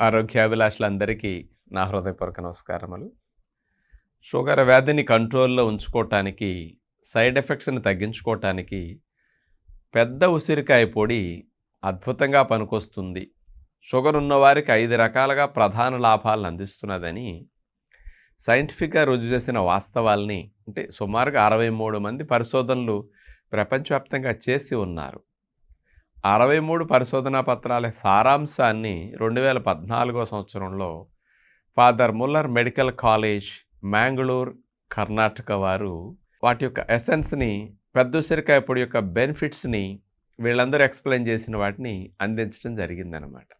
ఆరోగ్యాభిలాషులందరికీ నా హృదయపూర్వక నమస్కారములు. షుగర్ వ్యాధిని కంట్రోల్లో ఉంచుకోవటానికి సైడ్ ఎఫెక్ట్స్ని తగ్గించుకోవటానికి పెద్ద ఉసిరికాయ పొడి అద్భుతంగా పనికొస్తుంది. షుగర్ ఉన్నవారికి ఐదు రకాలుగా ప్రధాన లాభాలను అందిస్తున్నదని సైంటిఫిక్గా రుజువు చేసిన వాస్తవాల్ని అంటే సుమారుగా అరవై మూడు మంది పరిశోధనలు ప్రపంచవ్యాప్తంగా చేసి ఉన్నారు. అరవై మూడు పరిశోధనా పత్రాల సారాంశాన్ని రెండు వేల పద్నాలుగో సంవత్సరంలో father Muller medical college Mangalore Karnataka వారు వాటి యొక్క ఎసెన్స్ని పెద్ద ఉసిరికాయ పొడి యొక్క బెనిఫిట్స్ని వీళ్ళందరూ ఎక్స్ప్లెయిన్ చేసిన వాటిని అందించడం జరిగిందనమాట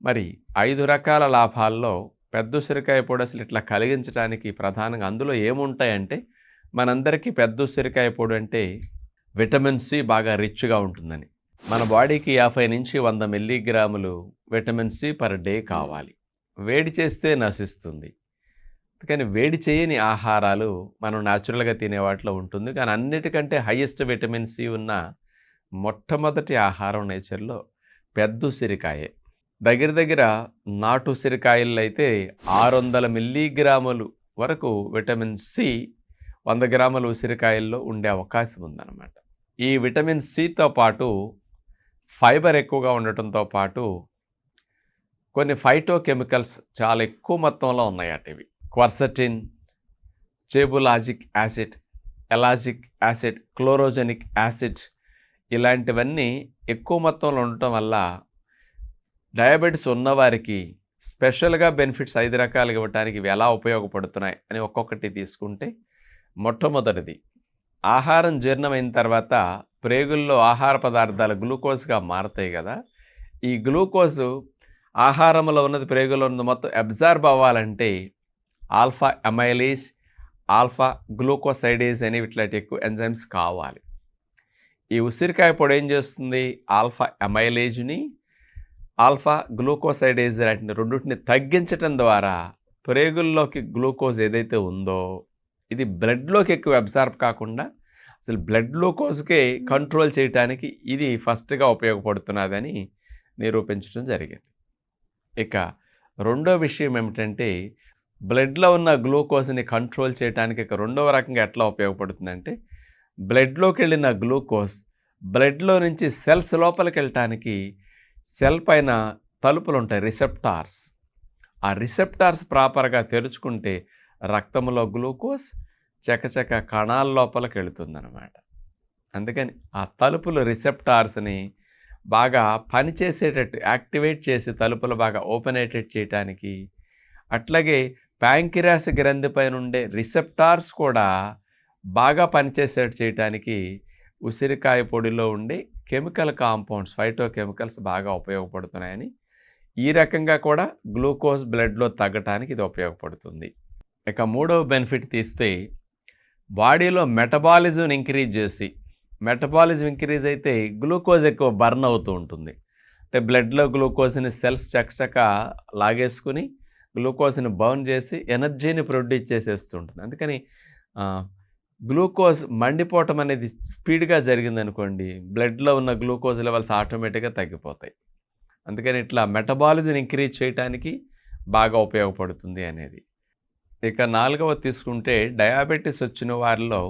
మరి ఐదు రకాల లాభాల్లో పెద్ద ఉసిరికాయ పొడి అసలు ఇట్లా కలిగించడానికి ప్రధానంగా అందులో ఏముంటాయంటే మనందరికీ పెద్ద ఉసిరికాయ పొడి అంటే విటమిన్ సి బాగా రిచ్గా ఉంటుందని. మన బాడీకి యాభై నుంచి వంద మిల్లీగ్రాములు విటమిన్ సి పర్ డే కావాలి. వేడి చేస్తే నశిస్తుంది. కానీ వేడి చేయని ఆహారాలు మనం న్యాచురల్గా తినే వాటిలో ఉంటుంది. కానీ అన్నిటికంటే హయ్యెస్ట్ విటమిన్ సి ఉన్న మొట్టమొదటి ఆహారం నేచర్లో పెద్ద ఉసిరికాయే. దగ్గర దగ్గర నాటు ఉసిరికాయల్లో అయితే ఆరు వందల మిల్లీగ్రాములు వరకు విటమిన్ సి వంద గ్రాముల ఉసిరికాయల్లో ఉండే అవకాశం ఉందన్నమాట. ఈ విటమిన్ సితో పాటు ఫైబర్ ఎక్కువగా ఉండటంతో పాటు కొన్ని ఫైటో కెమికల్స్ చాలా ఎక్కువ మొత్తంలో ఉన్నాయట ఇవి. Quercetin chebulagic acid ellagic acid chlorogenic acid ఇలాంటివన్నీ ఎక్కువ మొత్తంలో ఉండటం వల్ల డయాబెటీస్ ఉన్నవారికి స్పెషల్గా బెనిఫిట్స్ ఐదు రకాలుగా ఇవ్వడానికి ఇవి ఎలా ఉపయోగపడుతున్నాయి అని ఒక్కొక్కటి తీసుకుంటే మొట్టమొదటిది. ఆహారం జీర్ణమైన తర్వాత ప్రేగుల్లో ఆహార పదార్థాలు గ్లూకోజ్గా మారతాయి కదా. ఈ గ్లూకోజు ఆహారంలో ఉన్నది ప్రేగులో ఉన్నది మొత్తం అబ్జార్బ్ అవ్వాలంటే ఆల్ఫా ఎమైలేజ్ ఆల్ఫా గ్లూకోసైడేజ్ అనేవి ఇట్లాంటి ఎక్కువ ఎంజైమ్స్ కావాలి. ఈ ఉసిరికాయ పొడి ఏం చేస్తుంది? ఆల్ఫా ఎమైలేజ్ని ఆల్ఫా గ్లూకోసైడేజ్ లాంటి రెండింటిని తగ్గించటం ద్వారా ప్రేగుల్లోకి గ్లూకోజ్ ఏదైతే ఉందో ఇది బ్లడ్లోకి ఎక్కువ అబ్జార్బ్ కాకుండా అసలు బ్లడ్ గ్లూకోజ్కే కంట్రోల్ చేయడానికి ఇది ఫస్ట్గా ఉపయోగపడుతున్నదని నిరూపించడం జరిగింది. ఇక రెండో విషయం ఏమిటంటే బ్లడ్లో ఉన్న గ్లూకోజ్ని కంట్రోల్ చేయడానికి ఇక రెండవ రకంగా ఎట్లా ఉపయోగపడుతుందంటే బ్లడ్లోకి వెళ్ళిన గ్లూకోజ్ బ్లడ్లో నుంచి సెల్స్ లోపలికి వెళ్ళటానికి సెల్ పైన తలుపులు ఉంటాయి రిసెప్టార్స్ ఆ రిసెప్టార్స్ ప్రాపర్గా తెరుచుకుంటే రక్తంలో గ్లూకోజ్ చకచక కణాల లోపలికి వెళుతుందన్నమాట. అందుకని ఆ తలుపులు రిసెప్టార్స్ని బాగా పనిచేసేటట్టు యాక్టివేట్ చేసి తలుపులు బాగా ఓపెన్ అయ్యేటట్టు చేయటానికి అట్లాగే ప్యాంకిరాస్ గ్రంథి పైన ఉండే రిసెప్టార్స్ కూడా బాగా పనిచేసేటట్టు చేయటానికి ఉసిరికాయ పొడిలో ఉండే కెమికల్ కాంపౌండ్స్ ఫైటో కెమికల్స్ బాగా ఉపయోగపడుతున్నాయని ఈ రకంగా కూడా గ్లూకోజ్ బ్లడ్లో తగ్గటానికి ఇది ఉపయోగపడుతుంది. ఇక మూడవ బెనిఫిట్ తీస్తే బాడీలో మెటబాలిజం ఇంక్రీజ్ చేసి మెటబాలిజం ఇంక్రీజ్ అయితే గ్లూకోజ్ ఎక్కువ బర్న్ అవుతూ ఉంటుంది. అంటే బ్లడ్లో గ్లూకోజ్ని సెల్స్ చకచక లాగేసుకుని గ్లూకోజ్ని బర్న్ చేసి ఎనర్జీని ప్రొడ్యూస్ చేసేస్తుంటుంది అందుకని గ్లూకోజ్ మండిపోవటం అనేది స్పీడ్గా జరిగిందనుకోండి బ్లడ్లో ఉన్న గ్లూకోజ్ లెవెల్స్ ఆటోమేటిక్గా తగ్గిపోతాయి. అందుకని ఇట్లా మెటబాలిజం ఇంక్రీజ్ చేయడానికి బాగా ఉపయోగపడుతుంది అనేది. ఇక నాలుగవ తీసుకుంటే డయాబెటీస్ వచ్చిన వారిలో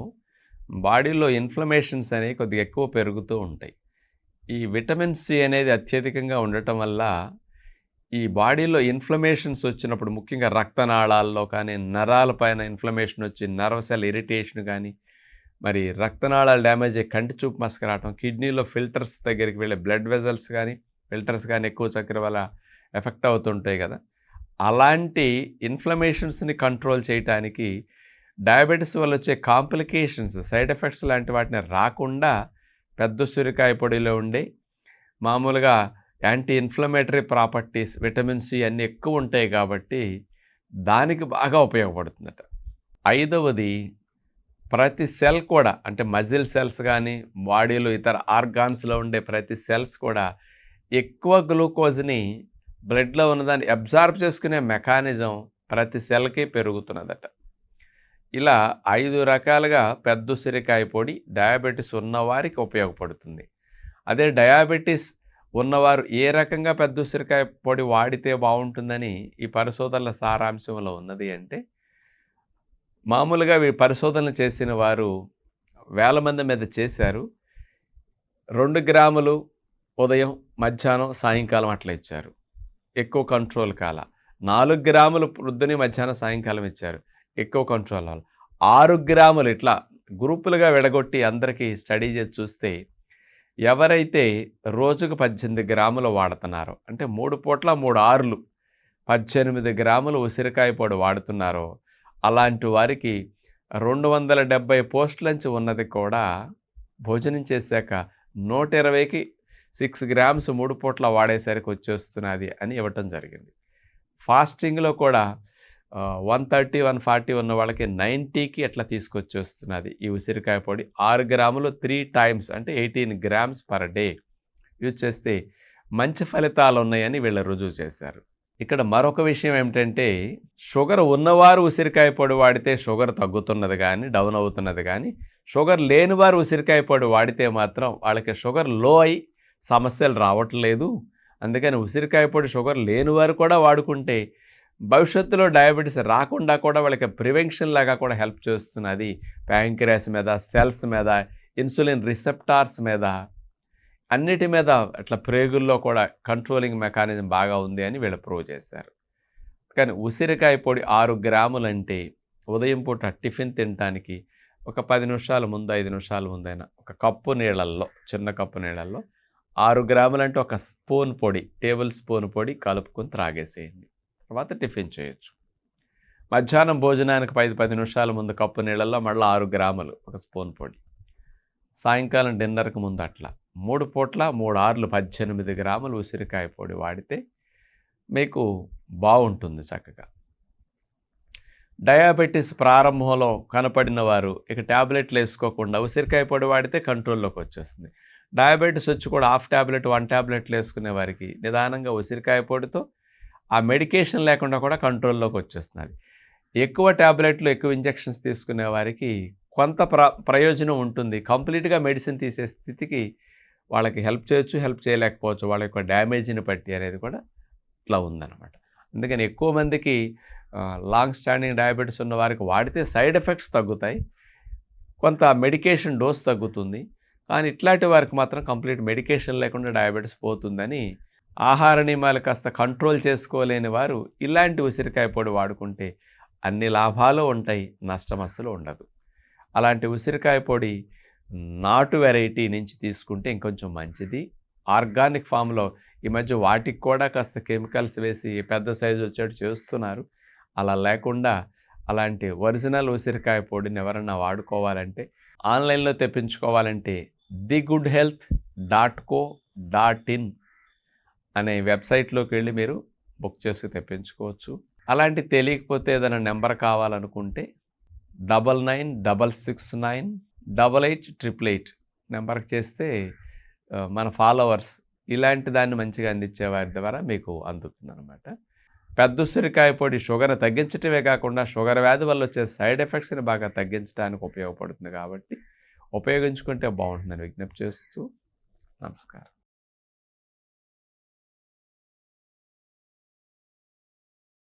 బాడీలో ఇన్ఫ్లమేషన్స్ అనేవి కొద్దిగా ఎక్కువ పెరుగుతూ ఉంటాయి. ఈ విటమిన్ సి అనేది అత్యధికంగా ఉండటం వల్ల ఈ బాడీలో ఇన్ఫ్లమేషన్స్ వచ్చినప్పుడు ముఖ్యంగా రక్తనాళాల్లో కానీ నరాల పైన ఇన్ఫ్లమేషన్ వచ్చి నర్వ్ సెల్ ఇరిటేషన్ కానీ మరి రక్తనాళాలు డ్యామేజ్ అయ్యి కంటి చూపు మసక రావటం కిడ్నీలో ఫిల్టర్స్ దగ్గరికి వెళ్ళే బ్లడ్ వెజల్స్ కానీ ఫిల్టర్స్ కానీ ఎక్కువ చక్కెర వల్ల ఎఫెక్ట్ అవుతుంటాయి కదా. అలాంటి ఇన్ఫ్లమేషన్స్ని కంట్రోల్ చేయటానికి డయాబెటీస్ వల్ల వచ్చే కాంప్లికేషన్స్ సైడ్ ఎఫెక్ట్స్ లాంటి వాటిని రాకుండా పెద్ద సూర్యకాయ పొడిలో ఉండే మామూలుగా anti inflammatory properties vitamin C అన్నీ ఎక్కువ ఉంటాయి కాబట్టి దానికి బాగా ఉపయోగపడుతుందట. ఐదవది ప్రతి సెల్ కూడా అంటే మజిల్ సెల్స్ కానీ బాడీలో ఇతర ఆర్గాన్స్లో ఉండే ప్రతి సెల్స్ కూడా ఎక్కువ గ్లూకోజ్ని బ్లడ్లో ఉన్నదాన్ని అబ్జార్బ్ చేసుకునే మెకానిజం ప్రతి సెల్కి పెరుగుతున్నదట. ఇలా ఐదు రకాలుగా పెద్ద ఉసిరికాయ పొడి డయాబెటీస్ ఉన్నవారికి ఉపయోగపడుతుంది. అదే డయాబెటీస్ ఉన్నవారు ఏ రకంగా పెద్ద ఉసిరికాయ పొడి వాడితే బాగుంటుందని ఈ పరిశోధనల సారాంశంలో ఉన్నది అంటే మామూలుగా వీ పరిశోధనలు చేసిన వారు వేల మంది మీద చేశారు. రెండు గ్రాములు ఉదయం మధ్యాహ్నం సాయంకాలం అట్లా ఇచ్చారు. ఎక్కువ కంట్రోల్ కాల. నాలుగు గ్రాములు వృద్ధుని మధ్యాహ్నం సాయంకాలం ఇచ్చారు. ఎక్కువ కంట్రోల్ అవ్వాలి. ఆరు గ్రాములు ఇట్లా గ్రూపులుగా విడగొట్టి అందరికీ స్టడీ చేసి చూస్తే ఎవరైతే రోజుకు పద్దెనిమిది గ్రాములు వాడుతున్నారో అంటే మూడు పూట్ల మూడు ఆరులు పద్దెనిమిది గ్రాములు ఉసిరికాయ పొడి వాడుతున్నారో అలాంటి వారికి రెండు వందల డెబ్బై పోస్టులంచి ఉన్నది కూడా భోజనం చేశాక నూట ఇరవైకి సిక్స్ గ్రామ్స్ మూడు పూట్ల వాడేసరికి వచ్చేస్తున్నది అని ఇవ్వటం జరిగింది. ఫాస్టింగ్లో కూడా వన్ థర్టీ వన్ ఫార్టీ ఉన్న వాళ్ళకి నైంటీకి ఎట్లా తీసుకొచ్చేస్తున్నది ఈ ఉసిరికాయ పొడి. ఆరు గ్రాములు త్రీ టైమ్స్ అంటే eighteen grams per day use చేస్తే మంచి ఫలితాలు ఉన్నాయని వీళ్ళు రుజువు చేశారు. ఇక్కడ మరొక విషయం ఏమిటంటే షుగర్ ఉన్నవారు ఉసిరికాయ పొడి వాడితే షుగర్ తగ్గుతున్నది కానీ డౌన్ అవుతున్నది కానీ షుగర్ లేనివారు ఉసిరికాయ పొడి వాడితే మాత్రం వాళ్ళకి షుగర్లో అయి సమస్యలు రావట్లేదు. అందుకని ఉసిరికాయ పొడి షుగర్ లేని వారు కూడా వాడుకుంటే భవిష్యత్తులో డయాబెటీస్ రాకుండా కూడా వాళ్ళకి ప్రివెన్షన్ లాగా కూడా హెల్ప్ చేస్తున్నది. ప్యాంక్రియాస్ మీద సెల్స్ మీద ఇన్సులిన్ రిసెప్టార్స్ మీద అన్నిటి మీద అట్లా ప్రేగుల్లో కూడా కంట్రోలింగ్ మెకానిజం బాగా ఉంది అని వీళ్ళు ప్రూవ్ చేశారు. కానీ ఉసిరికాయ పొడి ఆరు గ్రాములంటే ఉదయం పూట టిఫిన్ తినడానికి ఒక పది నిమిషాల ముందు ఐదు నిమిషాల ముందైనా ఒక కప్పు నీళ్ళల్లో చిన్న కప్పు నీళ్ళల్లో ఆరు గ్రాములంటే ఒక స్పూన్ పొడి టేబుల్ స్పూన్ పొడి కలుపుకొని త్రాగేసేయండి. తర్వాత టిఫిన్ చేయొచ్చు. మధ్యాహ్నం భోజనానికి పది పది నిమిషాల ముందు కప్పు నీళ్ళల్లో మళ్ళీ ఆరు గ్రాములు ఒక స్పూన్ పొడి. సాయంకాలం డిన్నర్కి ముందు అట్లా మూడు పూట్ల మూడు ఆరులు పద్దెనిమిది గ్రాములు ఉసిరికాయ పొడి వాడితే మీకు బాగుంటుంది చక్కగా. డయాబెటీస్ ప్రారంభంలో కనపడిన వారు ఇక ట్యాబ్లెట్లు వేసుకోకుండా ఉసిరికాయ పొడి వాడితే కంట్రోల్లోకి వచ్చేస్తుంది. డయాబెటీస్ వచ్చి కూడా హాఫ్ ట్యాబ్లెట్ వన్ ట్యాబ్లెట్లు వేసుకునే వారికి నిదానంగా ఉసిరికాయ పొడితో ఆ మెడికేషన్ లేకుండా కూడా కంట్రోల్లోకి వచ్చేస్తున్నది. ఎక్కువ ట్యాబ్లెట్లు ఎక్కువ ఇంజెక్షన్స్ తీసుకునే వారికి కొంత ప్ర ప్రయోజనం ఉంటుంది. కంప్లీట్గా మెడిసిన్ తీసే స్థితికి వాళ్ళకి హెల్ప్ చేయొచ్చు హెల్ప్ చేయలేకపోవచ్చు. వాళ్ళ యొక్క డ్యామేజ్ని బట్టి అనేది కూడా ఇట్లా ఉందన్నమాట. అందుకని ఎక్కువ మందికి లాంగ్ స్టాండింగ్ డయాబెటీస్ ఉన్న వారికి వాడితే సైడ్ ఎఫెక్ట్స్ తగ్గుతాయి. కొంత మెడికేషన్ డోస్ తగ్గుతుంది. కానీ ఇట్లాంటి వారికి మాత్రం కంప్లీట్ మెడికేషన్ లేకుండా డయాబెటీస్ పోతుందని ఆహార నియమాలు కాస్త కంట్రోల్ చేసుకోలేని వారు ఇలాంటి ఉసిరికాయ పొడి వాడుకుంటే అన్ని లాభాలు ఉంటాయి నష్టం అస్సలు ఉండదు. అలాంటి ఉసిరికాయ పొడి నాటు వెరైటీ నుంచి తీసుకుంటే ఇంకొంచెం మంచిది. ఆర్గానిక్ ఫామ్లో ఈ మధ్య వాటికి కూడా కాస్త కెమికల్స్ వేసి పెద్ద సైజు వచ్చేట్టు చేస్తున్నారు. అలా లేకుండా అలాంటి ఒరిజినల్ ఉసిరికాయ పొడిని ఎవరన్నా వాడుకోవాలంటే ఆన్లైన్లో తెప్పించుకోవాలంటే the good health dot co dot in అనే వెబ్సైట్లోకి వెళ్ళి మీరు బుక్ చేసి తెప్పించుకోవచ్చు. అలాంటి తెలియకపోతే ఏదైనా నెంబర్ కావాలనుకుంటే double nine double six nine double eight triple eight నెంబర్కి చేస్తే మన ఫాలోవర్స్ ఇలాంటి దాన్ని మంచిగా అందించే వారి ద్వారా మీకు అందుతుంది అనమాట పెద్ద ఉసిరికాయ పొడి షుగర్ తగ్గించటమే కాకుండా షుగర్ వ్యాధి వల్ల వచ్చే సైడ్ ఎఫెక్ట్స్ని బాగా తగ్గించడానికి ఉపయోగపడుతుంది కాబట్టి ఉపయోగించుకుంటే బాగుంటుందని విజ్ఞప్తి చేస్తూ నమస్కారం.